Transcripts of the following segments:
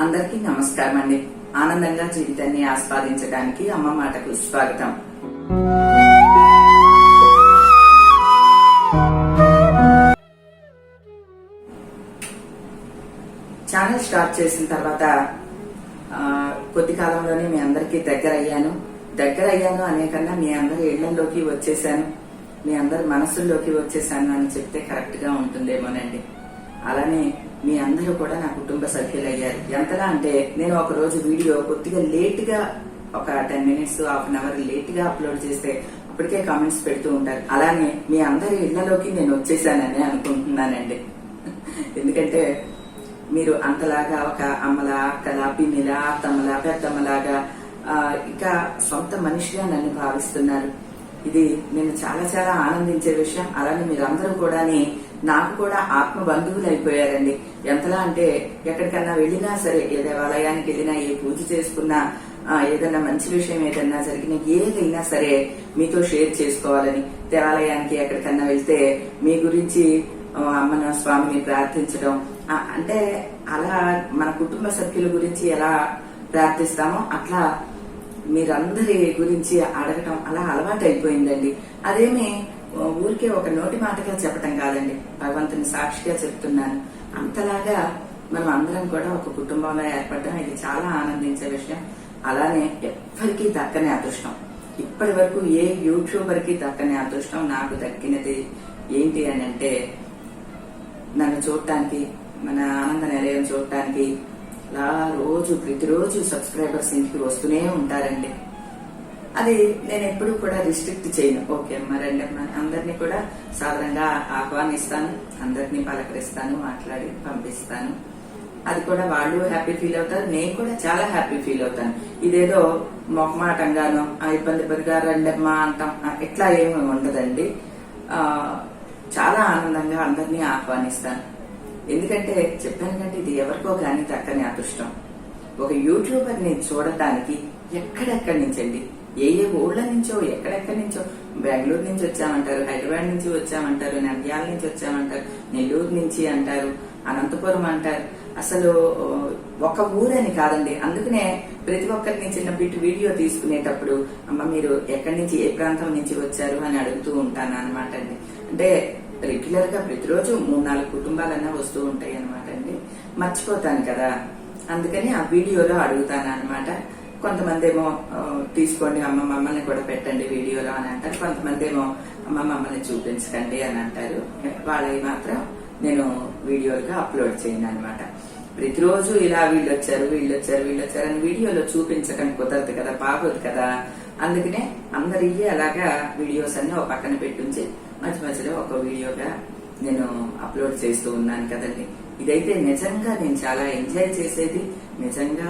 అందరికీ నమస్కారం అండి. ఆనందంగా జీవితాన్ని ఆస్వాదించడానికి అమ్మ మాటకు స్వాగతం. ఛానల్ స్టార్ట్ చేసిన తర్వాత కొద్ది కాలంలోనే మీ అందరికీ దగ్గర అయ్యాను దగ్గర అయ్యాను అనే కన్నా మీ అందరి ఇళ్ళలోకి వచ్చేసాను మీ అందరి మనసుల్లోకి వచ్చేసాను అని చెప్తే కరెక్ట్గా ఉంటుందేమోనండి. అలానే మీ అందరూ కూడా నా కుటుంబ సభ్యులు అయ్యారు ఎంతలా అంటే నేను ఒక రోజు వీడియో కొద్దిగా లేట్గా ఒక ten minutes half an hour లేట్గా అప్లోడ్ చేస్తే అప్పటికే కామెంట్స్ పెడుతూ ఉంటారు. అలానే మీ అందరి ఇళ్ళలోకి నేను వచ్చేసానని అనుకుంటున్నానండి. ఎందుకంటే మీరు అంతలాగా ఒక అమ్మలా అక్కలా పిన్నిలా అత్తమ్మలా పెద్దమ్మలాగా ఆ, ఇంకా సొంత మనిషిగా నన్ను భావిస్తున్నారు. ఇది నేను చాలా చాలా ఆనందించే విషయం. అలానే మీరందరూ కూడా నాకు కూడా ఆత్మ బంధువులు అయిపోయారండి ఎంతలా అంటే ఎక్కడికన్నా వెళ్ళినా సరే ఏ దేవాలయానికి వెళ్ళినా ఏ పూజ చేసుకున్నా ఏదన్నా ఏదైనా మంచి విషయం ఏదైనా జరిగిన ఏదైనా సరే మీతో షేర్ చేసుకోవాలని దేవాలయానికి ఎక్కడికన్నా వెళ్తే మీ గురించి అమ్మన స్వామిని ప్రార్థించడం అంటే అలా మన కుటుంబ సభ్యుల గురించి ఎలా ప్రార్థిస్తామో అట్లా మీరందరి గురించి అడగటం అలా అలవాటు అయిపోయిందండి అదేమి ఊరికే ఒక నోటి మాటగా చెప్పటం కాదండి. భగవంతుని సాక్షిగా చెప్తున్నాను. అంతలాగా మనం అందరం కూడా ఒక కుటుంబంలో ఏర్పడడం ఇది చాలా ఆనందించే విషయం. అలానే ఎవ్వరికీ దక్కని అదృష్టం. ఇప్పటి వరకు ఏ యూట్యూబర్కి దక్కని అదృష్టం నాకు దక్కినది ఏంటి అని అంటే నన్ను చూడటానికి మన ఆనంద నిలయం చూడటానికి అలా రోజు ప్రతిరోజు సబ్స్క్రైబర్స్ ఇంటికి వస్తూనే ఉంటారండి. అది నేను ఎప్పుడు కూడా రిస్ట్రిక్ట్ చేయను. ఓకే అమ్మ రండి అమ్మ. అందరినీ కూడా సాధారణంగా ఆహ్వానిస్తాను. అందరినీ పలకరిస్తాను మాట్లాడి పంపిస్తాను. అది కూడా వాళ్ళు హ్యాపీ ఫీల్ అవుతారు నేను కూడా చాలా హ్యాపీ ఫీల్ అవుతాను. ఇదేదో మొహమాటంగానో ఆ ఇబ్బంది పడిగా రండమ్మా అంటాం. ఇట్లా ఏమి ఉండదండి. ఆ, చాలా ఆనందంగా అందరినీ ఆహ్వానిస్తాను. ఎందుకంటే చెప్పాను కంటే ఇది ఎవరికో కానీ దక్కని అదృష్టం. ఒక యూట్యూబర్ని చూడటానికి ఎక్కడెక్కడి నుంచండి? ఏ ఏ ఊళ్ళ నుంచో ఎక్కడెక్కడి నుంచో బెంగళూరు నుంచి వచ్చామంటారు హైదరాబాద్ నుంచి వచ్చామంటారు నంద్యాల నుంచి వచ్చామంటారు నెల్లూరు నుంచి అంటారు అనంతపురం అంటారు. అసలు ఒక ఊరని కాదండి. అందుకనే ప్రతి ఒక్కరిని చిన్న బిట్ వీడియో తీసుకునేటప్పుడు అమ్మ మీరు ఎక్కడి నుంచి ఏ ప్రాంతం నుంచి వచ్చారు? అని అడుగుతూ ఉంటాను అనమాట అండి. అంటే రెగ్యులర్గా ప్రతిరోజు మూడు నాలుగు కుటుంబాలన్నా వస్తూ ఉంటాయి అనమాట అండి. మర్చిపోతాను కదా. అందుకని ఆ వీడియోలో అడుగుతాను అనమాట కొంతమంది ఏమో తీసుకోండి అమ్మ మమ్మల్ని కూడా పెట్టండి వీడియోలో అని అంటారు. కొంతమంది ఏమో అమ్మ మమ్మల్ని చూపించకండి అని అంటారు. వాళ్ళవి మాత్రం నేను వీడియోలుగా అప్లోడ్ చేయను అనమాట ప్రతిరోజు ఇలా వీళ్ళు వచ్చారు వీళ్ళు వచ్చారు వీళ్ళు వచ్చారు అని వీడియోలో చూపించకండి కుదరదు కదా బాగోదు కదా. అందుకనే అందరి అలాగా వీడియోస్ అన్ని ఒక పక్కన పెట్టించి మధ్య మధ్యలో ఒక వీడియోగా నేను అప్లోడ్ చేస్తూ ఉన్నాను కదండి. ఇదైతే నిజంగా నేను చాలా ఎంజాయ్ చేసేది నిజంగా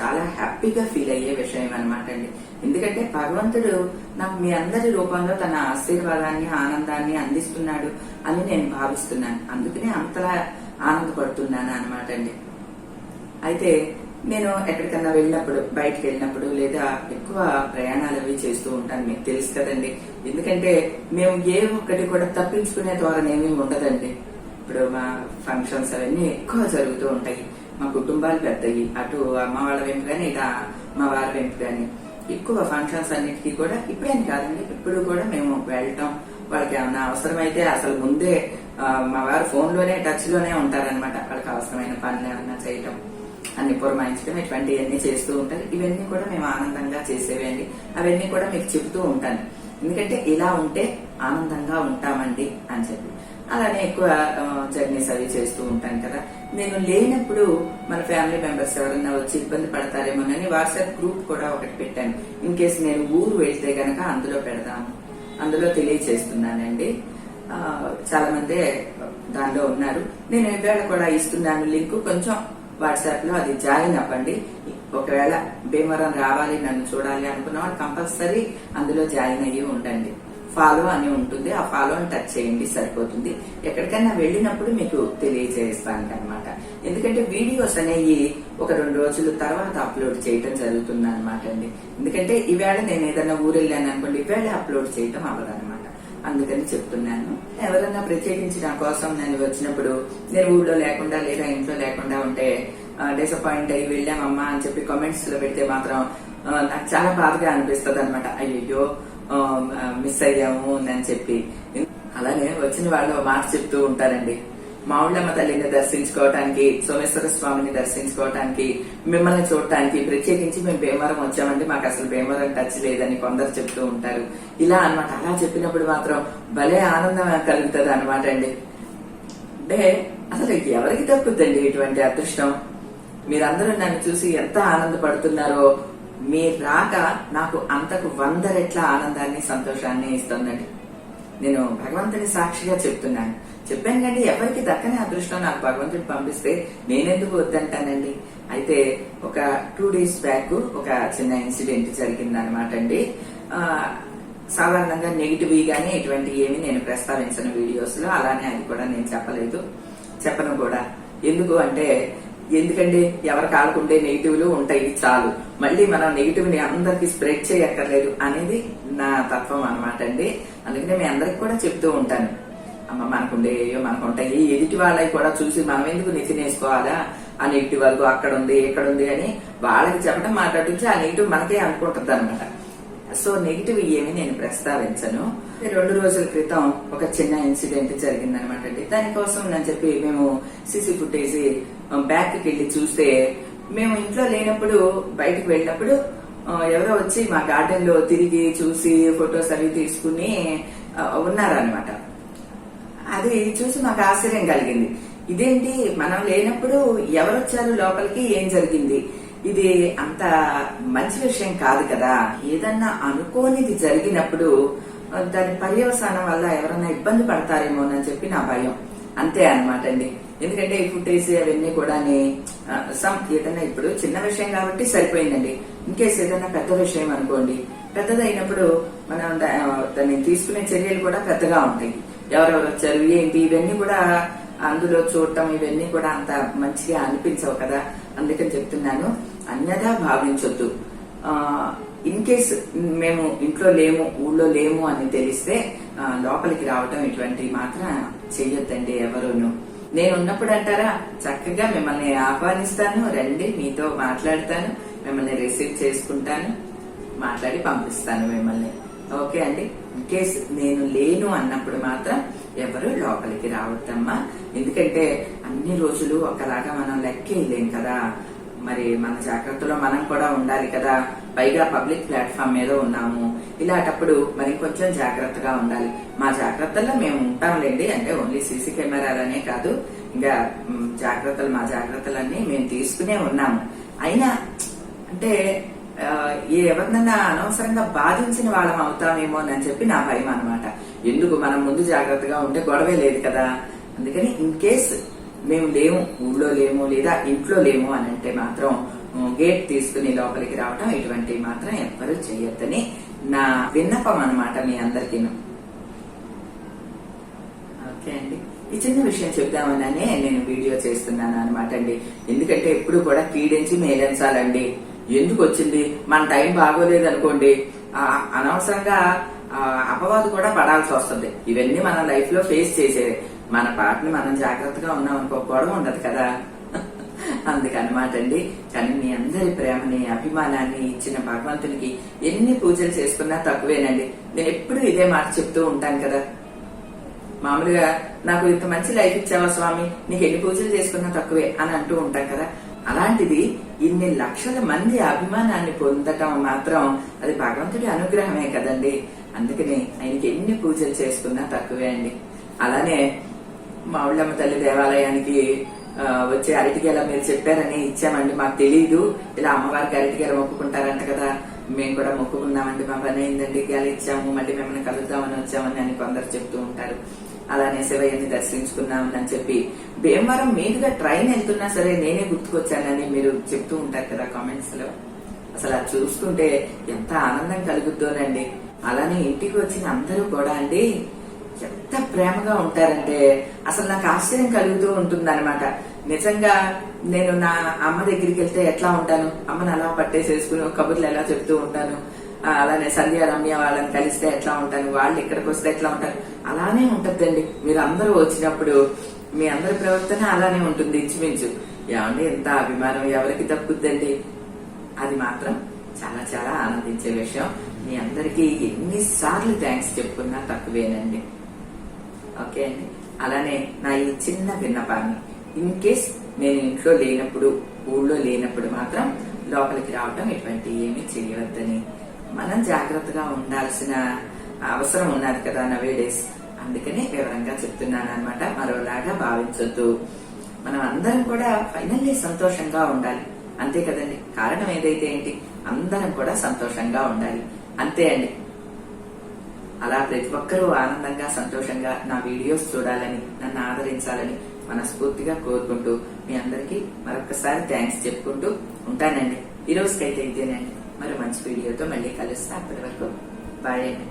చాలా హ్యాపీగా ఫీల్ అయ్యే విషయం అనమాట అండి. ఎందుకంటే భగవంతుడు నాకు మీ అందరి రూపంలో తన ఆశీర్వాదాన్ని ఆనందాన్ని అందిస్తున్నాడు అని నేను భావిస్తున్నాను. అందుకనే అంతలా ఆనందపడుతున్నాను అనమాట అండి. అయితే నేను ఎక్కడికన్నా వెళ్ళినప్పుడు బయటకు వెళ్ళినప్పుడు లేదా ఎక్కువ ప్రయాణాలు అవి చేస్తూ ఉంటాను. మీకు తెలుసు కదండి. ఎందుకంటే మేము ఏ ఒక్కటి కూడా తప్పించుకునే ద్వారా ఏమీ ఉండదండి. ఇప్పుడు మా ఫంక్షన్స్ అవన్నీ ఎక్కువ జరుగుతూ ఉంటాయి. మా కుటుంబాలు పెద్దవి. అటు అమ్మ వాళ్ళ వెంపు కానీ ఇటు మా వారి వెంపు కానీ ఎక్కువ ఫంక్షన్స్ అన్నిటికీ కూడా ఇప్పుడేం కాదండి. ఇప్పుడు కూడా మేము వెళ్ళటం వాళ్ళకి ఏమైనా అవసరమైతే అసలు ముందే మా వారు ఫోన్లోనే టచ్లోనే ఉంటారనమాట వాళ్ళకి అవసరమైన పనులు ఏమైనా చేయటం అన్ని పురమాయించడం ఇటువంటివన్నీ చేస్తూ ఉంటారు. ఇవన్నీ కూడా మేము ఆనందంగా చేసేవండి అవన్నీ కూడా మీకు చెబుతూ ఉంటాను. ఎందుకంటే ఇలా ఉంటే ఆనందంగా ఉంటామండి అని చెప్పి. అలానే ఎక్కువ జర్నీస్ అవి చేస్తూ ఉంటాను కదా. నేను లేనప్పుడు మన ఫ్యామిలీ మెంబర్స్ ఎవరన్నా వచ్చి ఇబ్బంది పడతారేమోనని వాట్సాప్ గ్రూప్ కూడా ఒకటి పెట్టాను. ఇన్ కేసు నేను ఊరు వెళ్తే గనక అందులో పెడదాము. అందులో తెలియచేస్తున్నానండి. చాలా మంది దానిలో ఉన్నారు. నేను ఇవాళ కూడా ఇస్తున్నాను లింక్. కొంచెం వాట్సాప్లో అది జాయిన్ అవ్వండి. ఒకవేళ భీమవరం రావాలి నన్ను చూడాలి అనుకున్న వాళ్ళు కంపల్సరీ అందులో జాయిన్ అయ్యి ఉండండి. ఫాలో అని ఉంటుంది. ఆ ఫాలోని టచ్ చేయండి సరిపోతుంది. ఎక్కడికైనా వెళ్ళినప్పుడు మీకు తెలియజేస్తాను అనమాట ఎందుకంటే వీడియోస్ అనేవి ఒక రెండు రోజుల తర్వాత అప్లోడ్ చేయటం జరుగుతుంది అనమాట అండి. ఎందుకంటే ఈవేళ నేను ఏదైనా ఊరు వెళ్ళాను అనుకోండి ఈవేళ అప్లోడ్ చేయటం అవ్వదనమాట అందుకని చెప్తున్నాను. ఎవరైనా ప్రత్యేకించి నా కోసం నేను వచ్చినప్పుడు నేను ఊళ్ళో లేకుండా లేదా ఇంట్లో లేకుండా ఉంటే డిసప్పాయింట్ అయ్యి వెళ్ళామమ్మా అని చెప్పి కామెంట్స్లో పెడితే మాత్రం నాకు చాలా బాధగా అనిపిస్తుంది అనమాట అయ్యో Um, uh, మిస్ అయ్యాము అని చెప్పి. అలానే వచ్చిన వాళ్ళు మాట చెప్తూ ఉంటారండి. మావుళ్ళమ్మ తల్లిని దర్శించుకోవటానికి సోమేశ్వర స్వామిని దర్శించుకోవటానికి మిమ్మల్ని చూడటానికి ప్రత్యేకించి మేము భీమవరం వచ్చామండి. మాకు అసలు భీమవరం టచ్ లేదని కొందరు చెప్తూ ఉంటారు. ఇలా అన్నమాట. అలా చెప్పినప్పుడు మాత్రం భలే ఆనందం కలుగుతుంది అనమాట అండి. అంటే అసలు ఎవరికి తప్పుద్దండి ఇటువంటి అదృష్టం? మీరందరూ నన్ను చూసి ఎంత ఆనందపడుతున్నారో మీ రాక నాకు అంతకు వంద రెట్ల ఆనందాన్ని సంతోషాన్ని ఇస్తుందండి. నేను భగవంతుని సాక్షిగా చెప్తున్నాను. చెప్పాను కండి ఎవరికి దక్కని అదృష్టం నాకు భగవంతుడు పంపిస్తే నేనెందుకు వద్దంటానండి? అయితే ఒక టూ డేస్ బ్యాక్ ఒక చిన్న ఇన్సిడెంట్ జరిగింది అనమాట అండి సాధారణంగా నెగిటివ్ గానే ఇటువంటి ఏమి నేను ప్రస్తావించిన వీడియోస్లో. అలానే అది కూడా నేను చెప్పలేదు. చెప్పను కూడా. ఎందుకు అంటే ఎందుకంటే ఎవరికి ఆడుకుంటే నెగిటివ్లు ఉంటాయి చాలు. మళ్ళీ మనం నెగిటివ్ని అందరికి స్ప్రెడ్ చేయక్కర్లేదు అనేది నా తత్వం అనమాట అండి. అందుకనే మీ అందరికి కూడా చెప్తూ ఉంటాను. అమ్మ మనకుండే మనకు ఉంటాయి ఎదుటి వాళ్ళవి కూడా చూసి మనం ఎందుకు నెచ్చినేసుకోవాలా? ఆ నెగిటివ్ వరకు అక్కడ ఉంది ఇక్కడ ఉంది అని వాళ్ళకి చెప్పడం మాట్లాడించి ఆ నెగిటివ్ మనకే అనుకుంటుంది అనమాట సో నెగిటివ్ ఏమి నేను ప్రస్తావించను. రెండు రోజుల క్రితం ఒక చిన్న ఇన్సిడెంట్ జరిగిందనమాట అండి. దానికోసం నేను చెప్పి మేము సిసి ఫుటేజ్ బ్యాక్కి వెళ్ళి చూస్తే మేము ఇంట్లో లేనప్పుడు బయటకు వెళ్ళినప్పుడు ఎవరో వచ్చి మా గార్డెన్లో తిరిగి చూసి ఫొటోస్ అవి తీసుకుని ఉన్నారనమాట అది చూసి మాకు ఆశ్చర్యం కలిగింది. ఇదేంటి? మనం లేనప్పుడు ఎవరు వచ్చారు లోపలికి? ఏం జరిగింది? ఇది అంత మంచి విషయం కాదు కదా. ఏదన్నా అనుకోనిది జరిగినప్పుడు దాని పర్యవసానం వల్ల ఎవరన్నా ఇబ్బంది పడతారేమోనని చెప్పి నా భయం. అంతే అనమాట అండి. ఎందుకంటే ఈ ఫుటేజ్ అవన్నీ కూడా సమ్ ఏదైనా ఇప్పుడు చిన్న విషయం కాబట్టి సరిపోయిందండి. ఇన్కేస్ ఏదైనా పెద్ద విషయం అనుకోండి. పెద్దదైనప్పుడు మనం దా- దాన్ని తీసుకునే చర్యలు కూడా పెద్దగా ఉంటాయి. ఎవరెవరు వచ్చారు ఏంటి ఇవన్నీ కూడా అందులో చూడటం ఇవన్నీ కూడా అంత మంచిగా అనిపించవు కదా. అందుకని చెప్తున్నాను అన్యదా భావించొద్దు. ఇన్ కేస్ మేము ఇంట్లో లేము ఊళ్ళో లేము అని తెలిస్తే లోపలికి రావటం ఇటువంటి మాత్రం చెయ్యొద్దండి ఎవరునూ. నేను ఉన్నప్పుడు అంటారా? చక్కగా మిమ్మల్ని ఆహ్వానిస్తాను రండి మీతో మాట్లాడతాను మిమ్మల్ని రిసీవ్ చేసుకుంటాను మాట్లాడి పంపిస్తాను మిమ్మల్ని. ఓకే అండి? ఇన్ కేస్ నేను లేను అన్నప్పుడు మాత్రం ఎవరు లోపలికి రావద్దమ్మా. ఎందుకంటే అన్ని రోజులు ఒకలాగా మనం లెక్కేయలేం కదా. మరి మన జాగ్రత్తలో మనం కూడా ఉండాలి కదా. పైగా పబ్లిక్ ప్లాట్ఫామ్ మీద ఉన్నాము. ఇలాంటప్పుడు మరి కొంచెం జాగ్రత్తగా ఉండాలి. మా జాగ్రత్తల్లో మేము ఉంటాంలేండి. అంటే ఓన్లీ సీసీ కెమెరాలనే కాదు ఇంకా జాగ్రత్తలు మా జాగ్రత్తలన్నీ మేము తీసుకునే ఉన్నాము. అయినా అంటే ఎవరినన్నా అనవసరంగా బాధించిన వాళ్ళం అవుతామేమో అని చెప్పి నా భయం అనమాట ఎందుకు? మనం ముందు జాగ్రత్తగా ఉంటే గొడవే లేదు కదా. అందుకని ఇన్ కేస్ మేము లేము ఊళ్ళో లేము లేదా ఇంట్లో లేము అని అంటే మాత్రం గేట్ తీసుకుని లోపలికి రావటం ఇటువంటివి మాత్రం ఎవ్వరూ చేయొద్దని నా విన్నపం అనమాట మీ అందరికీను. ఓకే అండి. ఈ చిన్న విషయం చెప్దామననే నేను వీడియో చేస్తున్నాను అనమాట అండి. ఎందుకంటే ఎప్పుడు కూడా కీడించి మేలెంచాలండి. ఎందుకు వచ్చింది? మన టైం బాగోలేదు అనుకోండి అనవసరంగా అపవాదు కూడా పడాల్సి వస్తుంది. ఇవన్నీ మన లైఫ్లో ఫేస్ చేసేది మన పాటని మనం జాగ్రత్తగా ఉన్నాం అనుకో గొడవ ఉండదు కదా. అందుకనమాట అండి. కానీ మీ అందరి ప్రేమని అభిమానాన్ని ఇచ్చిన భగవంతునికి ఎన్ని పూజలు చేసుకున్నా తక్కువేనండి. నేను ఎప్పుడు ఇదే మాట చెప్తూ ఉంటాను కదా. మామూలుగా నాకు ఇంత మంచి లైఫ్ ఇచ్చావా స్వామి? నీకు ఎన్ని పూజలు చేసుకున్నా తక్కువే అని అంటూ ఉంటాం కదా. అలాంటిది ఇన్ని లక్షల మంది అభిమానాన్ని పొందటం మాత్రం అది భగవంతుడి అనుగ్రహమే కదండి. అందుకని ఆయనకి ఎన్ని పూజలు చేసుకున్నా తక్కువే అండి. అలానే మావుళ్ళమ్మ తల్లి దేవాలయానికి వచ్చే అరటిగేల మీరు చెప్పారని ఇచ్చామండి. మాకు తెలియదు ఇలా అమ్మవారికి అరటిగేల ఒప్పుకుంటారంట కదా. మేము కూడా మొక్కుకున్నామండి మా పని అయిందండి ఇచ్చాము మళ్ళీ మిమ్మల్ని కలుద్దామని వచ్చామని అని కొందరు చెప్తూ ఉంటారు. అలానే శివయ్యని దర్శించుకున్నామని అని చెప్పి. భీమవరం మీదుగా ట్రైన్ వెళ్తున్నా సరే నేనే గుర్తుకొచ్చానని మీరు చెప్తూ ఉంటారు కదా కామెంట్స్లో అసలు అది చూస్తుంటే ఎంత ఆనందం కలుగుద్దోనండి అలానే ఇంటికి వచ్చిన అందరూ కూడా అండి ఎంత ప్రేమగా ఉంటారంటే అసలు నాకు ఆశ్చర్యం కలుగుతూ ఉంటుంది నిజంగా నేను నా అమ్మ దగ్గరికి వెళ్తే ఎట్లా ఉంటాను? అమ్మను అలా పట్టేసేసుకుని కబుర్లు ఎలా చెప్తూ ఉంటాను? అలానే సంధ్య రమ్య వాళ్ళని కలిస్తే ఎట్లా ఉంటాను? వాళ్ళు ఇక్కడికి వస్తే ఎట్లా ఉంటారు అలానే ఉంటదండి. మీరు అందరూ వచ్చినప్పుడు మీ అందరి ప్రవర్తన అలానే ఉంటుంది ఇంచుమించు. ఏమండి ఎంత అభిమానం ఎవరికి తప్పుద్దండి అది మాత్రం చాలా చాలా ఆనందించే విషయం. మీ అందరికీ ఎన్నిసార్లు థ్యాంక్స్ చెప్పుకున్నా తక్కువేనండి. ఓకే అండి? అలానే నా ఈ చిన్న విన్నపాన్ని. ఇన్ కేస్ నేను ఇంట్లో లేనప్పుడు ఊళ్ళో లేనప్పుడు మాత్రం లోపలికి రావటం ఇటువంటి ఏమీ చేయవద్దని. మనం జాగ్రత్తగా ఉండాల్సిన అవసరం ఉన్నది కదా నవే డేస్ అందుకనే వివరంగా చెప్తున్నాను అనమాట మరోలాగా భావించొద్దు. మనం అందరం కూడా ఫైనల్లీ సంతోషంగా ఉండాలి. అంతే కదండి. కారణం ఏదైతే ఏంటి? అందరం కూడా సంతోషంగా ఉండాలి. అంతే అండి. అలా ప్రతి ఒక్కరూ ఆనందంగా సంతోషంగా నా వీడియోస్ చూడాలని నన్ను ఆదరించాలని మనస్ఫూర్తిగా కోరుకుంటూ మీ అందరికీ మరొకసారి థ్యాంక్స్ చెప్పుకుంటూ ఉంటానండి. ఈ రోజుకైతే ఇదేనండి. మరి మంచి వీడియోతో మళ్ళీ కలుస్తా. అప్పటి వరకు బాయ్ అండి.